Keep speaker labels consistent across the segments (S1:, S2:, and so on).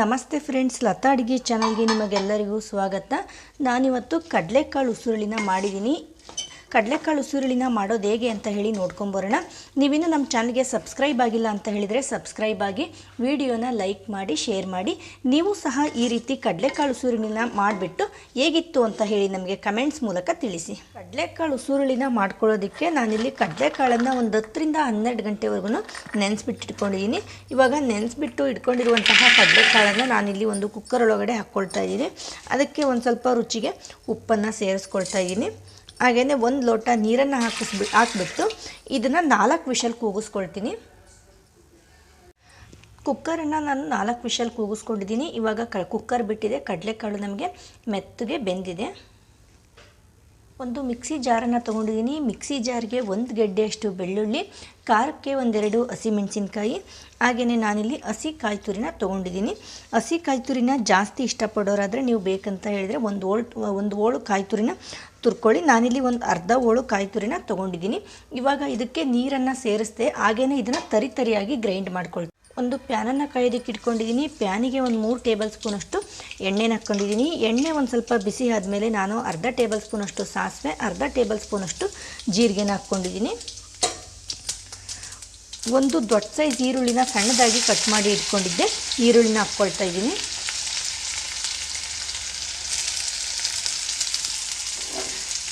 S1: ನಮಸ್ತೆ ಫ್ರೆಂಡ್ಸ್ ಲತಾ ಅಡುಗೆ ಚಾನಲ್ಗೆ ನಿಮಗೆಲ್ಲರಿಗೂ ಸ್ವಾಗತ. ನಾನಿವತ್ತು ಕಡಲೆಕಾಳು ಉಸುರುಳಿನ ಮಾಡಿದ್ದೀನಿ. ಕಡಲೆಕಾಳು ಉಸುರುಳಿನ ಮಾಡೋದು ಹೇಗೆ ಅಂತ ಹೇಳಿ ನೋಡ್ಕೊಂಬರೋಣ. ನೀವಿನ್ನು ನಮ್ಮ ಚಾನಲ್ಗೆ ಸಬ್ಸ್ಕ್ರೈಬ್ ಆಗಿಲ್ಲ ಅಂತ ಹೇಳಿದರೆ ಸಬ್ಸ್ಕ್ರೈಬ್ ಆಗಿ ವಿಡಿಯೋನ ಲೈಕ್ ಮಾಡಿ, ಶೇರ್ ಮಾಡಿ. ನೀವು ಸಹ ಈ ರೀತಿ ಕಡಲೆಕಾಳು ಉಸುರುಳಿನ ಮಾಡಿಬಿಟ್ಟು ಹೇಗಿತ್ತು ಅಂತ ಹೇಳಿ ನಮಗೆ ಕಮೆಂಟ್ಸ್ ಮೂಲಕ ತಿಳಿಸಿ. ಕಡಲೆಕಾಳು ಉಸುರುಳಿನ ಮಾಡ್ಕೊಳ್ಳೋದಕ್ಕೆ ನಾನಿಲ್ಲಿ ಕಡಲೆಕಾಳನ್ನು ಒಂದು ಹತ್ತರಿಂದ ಹನ್ನೆರಡು ಗಂಟೆವರೆಗೂ ನೆನೆಸ್ಬಿಟ್ಟು ಇಟ್ಕೊಂಡಿದ್ದೀನಿ ಇವಾಗ ನೆನೆಸ್ಬಿಟ್ಟು ಇಟ್ಕೊಂಡಿರುವಂತಹ ಕಡಲೆಕಾಳನ್ನು ನಾನಿಲ್ಲಿ ಒಂದು ಕುಕ್ಕರ್ ಒಳಗಡೆ ಹಾಕ್ಕೊಳ್ತಾ ಇದ್ದೀನಿ. ಅದಕ್ಕೆ ಒಂದು ಸ್ವಲ್ಪ ರುಚಿಗೆ ಉಪ್ಪನ್ನು ಸೇರಿಸ್ಕೊಳ್ತಾ ಇದ್ದೀನಿ. ಹಾಗೆಯೇ ಒಂದು ಲೋಟ ನೀರನ್ನು ಹಾಕಿಸ್ಬಿ ಹಾಕ್ಬಿಟ್ಟು ಇದನ್ನು ನಾಲ್ಕು ವಿಷಲ್ ಕೂಗಿಸ್ಕೊಳ್ತೀನಿ. ಕುಕ್ಕರನ್ನು ನಾನು ನಾಲ್ಕು ವಿಷಲ್ ಕೂಗಿಸ್ಕೊಂಡಿದ್ದೀನಿ. ಇವಾಗ ಕ ಕುಕ್ಕರ್ ಬಿಟ್ಟಿದೆ. ಕಡಲೆಕಾಳು ನಮಗೆ ಮೆತ್ತಗೆ ಬೆಂದಿದೆ. ಒಂದು ಮಿಕ್ಸಿ ಜಾರನ್ನು ತೊಗೊಂಡಿದ್ದೀನಿ. ಮಿಕ್ಸಿ ಜಾರ್ಗೆ ಒಂದು ಗೆಡ್ಡೆಯಷ್ಟು ಬೆಳ್ಳುಳ್ಳಿ, ಖಾರಕ್ಕೆ ಒಂದೆರಡು ಹಸಿಮೆಣಸಿನ್ಕಾಯಿ ಹಾಗೆಯೇ ನಾನಿಲ್ಲಿ ಹಸಿ ಕಾಯಿ ತುರಿನ ತೊಗೊಂಡಿದ್ದೀನಿ. ಹಸಿ ಕಾಯಿ ತುರಿನ ಜಾಸ್ತಿ ಇಷ್ಟಪಡೋರಾದರೆ ನೀವು ಬೇಕಂತ ಹೇಳಿದರೆ ಒಂದು ಓಳ್ ಒಂದು ಓಳು ಕಾಯಿ ತುರಿನ ತುರ್ಕೊಳ್ಳಿ. ನಾನಿಲ್ಲಿ ಒಂದು ಅರ್ಧ ಓಳು ಕಾಯಿ ತುರಿನ ತೊಗೊಂಡಿದ್ದೀನಿ. ಇವಾಗ ಇದಕ್ಕೆ ನೀರನ್ನು ಸೇರಿಸ್ದೆ ಹಾಗೆಯೇ ಇದನ್ನು ತರಿ ತರಿಯಾಗಿ ಗ್ರೈಂಡ್ ಮಾಡ್ಕೊಳ್ತೀನಿ. ಒಂದು ಪ್ಯಾನನ್ನು ಕಾಯೋದಕ್ಕೆ ಇಟ್ಕೊಂಡಿದ್ದೀನಿ. ಪ್ಯಾನಿಗೆ ಒಂದು ಮೂರು ಟೇಬಲ್ ಸ್ಪೂನಷ್ಟು ಎಣ್ಣೆನ ಹಾಕ್ಕೊಂಡಿದ್ದೀನಿ. ಎಣ್ಣೆ ಒಂದು ಸ್ವಲ್ಪ ಬಿಸಿ ಆದಮೇಲೆ ನಾನು ಅರ್ಧ ಟೇಬಲ್ ಸ್ಪೂನಷ್ಟು ಸಾಸಿವೆ, ಅರ್ಧ ಟೇಬಲ್ ಸ್ಪೂನಷ್ಟು ಜೀರಿಗೆನ ಹಾಕ್ಕೊಂಡಿದ್ದೀನಿ. ಒಂದು ದೊಡ್ಡ ಸೈಜ್ ಈರುಳ್ಳಿನ ಸಣ್ಣದಾಗಿ ಕಟ್ ಮಾಡಿ ಇಟ್ಕೊಂಡಿದ್ದೆ. ಈರುಳ್ಳಿನ ಹಾಕ್ಕೊಳ್ತಾ ಇದ್ದೀನಿ.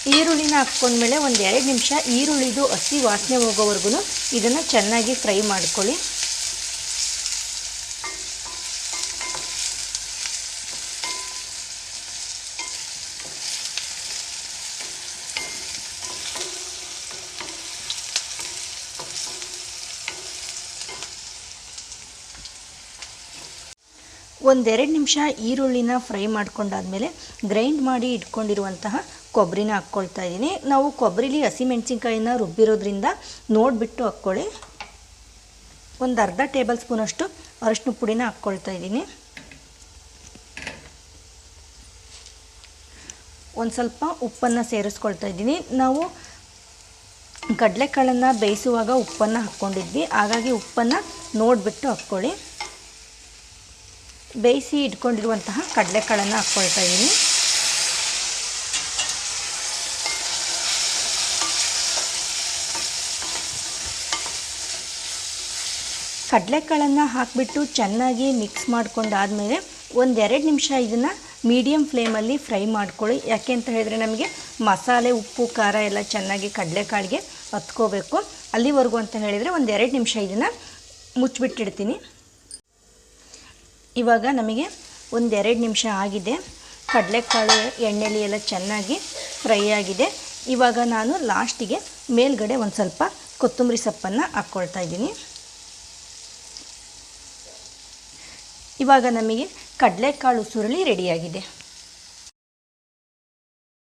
S1: ಈರುಳ್ಳಿನ ಹಾಕ್ಕೊಂಡ್ಮೇಲೆ ಒಂದು ಎರಡು ನಿಮಿಷ ಈರುಳ್ಳಿದು ಹಸಿ ವಾಸನೆ ಹೋಗೋವರೆಗೂ ಇದನ್ನು ಚೆನ್ನಾಗಿ ಫ್ರೈ ಮಾಡ್ಕೊಳ್ಳಿ. ಒಂದೆರಡು ನಿಮಿಷ ಈರುಳ್ಳಿನ ಫ್ರೈ ಮಾಡ್ಕೊಂಡಾದ್ಮೇಲೆ ಗ್ರೈಂಡ್ ಮಾಡಿ ಇಟ್ಕೊಂಡಿರುವಂತಹ ಕೊಬ್ಬರಿನ ಹಾಕ್ಕೊಳ್ತಾ ಇದ್ದೀನಿ. ನಾವು ಕೊಬ್ಬರಿಲಿ ಹಸಿಮೆಣ್ಸಿನ್ಕಾಯಿನ ರುಬ್ಬಿರೋದ್ರಿಂದ ನೋಡಿಬಿಟ್ಟು ಹಾಕ್ಕೊಳ್ಳಿ. ಒಂದು ಅರ್ಧ ಟೇಬಲ್ ಸ್ಪೂನಷ್ಟು ಅರಶಿನ ಪುಡಿನ ಹಾಕ್ಕೊಳ್ತಾ ಇದ್ದೀನಿ. ಒಂದು ಸ್ವಲ್ಪ ಉಪ್ಪನ್ನು ಸೇರಿಸ್ಕೊಳ್ತಾ ಇದ್ದೀನಿ. ನಾವು ಕಡಲೆಕಾಳನ್ನು ಬೇಯಿಸುವಾಗ ಉಪ್ಪನ್ನು ಹಾಕ್ಕೊಂಡಿದ್ವಿ. ಹಾಗಾಗಿ ಉಪ್ಪನ್ನು ನೋಡಿಬಿಟ್ಟು ಹಾಕ್ಕೊಳ್ಳಿ. ಬೇಯಿಸಿ ಇಟ್ಕೊಂಡಿರುವಂತಹ ಕಡಲೆಕಾಳನ್ನು ಹಾಕ್ಕೊಳ್ತಾ ಇದ್ದೀನಿ. ಕಡಲೆಕಾಳನ್ನು ಹಾಕಿಬಿಟ್ಟು ಚೆನ್ನಾಗಿ ಮಿಕ್ಸ್ ಮಾಡ್ಕೊಂಡಾದಮೇಲೆ ಒಂದೆರಡು ನಿಮಿಷ ಇದನ್ನು ಮೀಡಿಯಮ್ ಫ್ಲೇಮಲ್ಲಿ ಫ್ರೈ ಮಾಡ್ಕೊಳ್ಳಿ. ಯಾಕೆ ಅಂತ ಹೇಳಿದ್ರೆ ನಮಗೆ ಮಸಾಲೆ, ಉಪ್ಪು, ಖಾರ ಎಲ್ಲ ಚೆನ್ನಾಗಿ ಕಡಲೆಕಾಳಿಗೆ ಹತ್ಕೋಬೇಕು. ಅಲ್ಲಿವರೆಗೂ ಅಂತ ಹೇಳಿದರೆ ಒಂದೆರಡು ನಿಮಿಷ ಇದನ್ನು ಮುಚ್ಚಿಬಿಟ್ಟಿಡ್ತೀನಿ. ಇವಾಗ ನಮಗೆ ಒಂದೆರಡು ನಿಮಿಷ ಆಗಿದೆ. ಕಡಲೆಕಾಳು ಎಣ್ಣೆಲಿ ಎಲ್ಲ ಚೆನ್ನಾಗಿ ಫ್ರೈ ಆಗಿದೆ. ಇವಾಗ ನಾನು ಲಾಸ್ಟಿಗೆ ಮೇಲ್ಗಡೆ ಒಂದು ಸ್ವಲ್ಪ ಕೊತ್ತಂಬರಿ ಸೊಪ್ಪನ್ನು ಹಾಕ್ಕೊಳ್ತಾ ಇದ್ದೀನಿ. ಇವಾಗ ನಮಗೆ ಕಡಲೆಕಾಳು ಸುರುಳಿ ರೆಡಿಯಾಗಿದೆ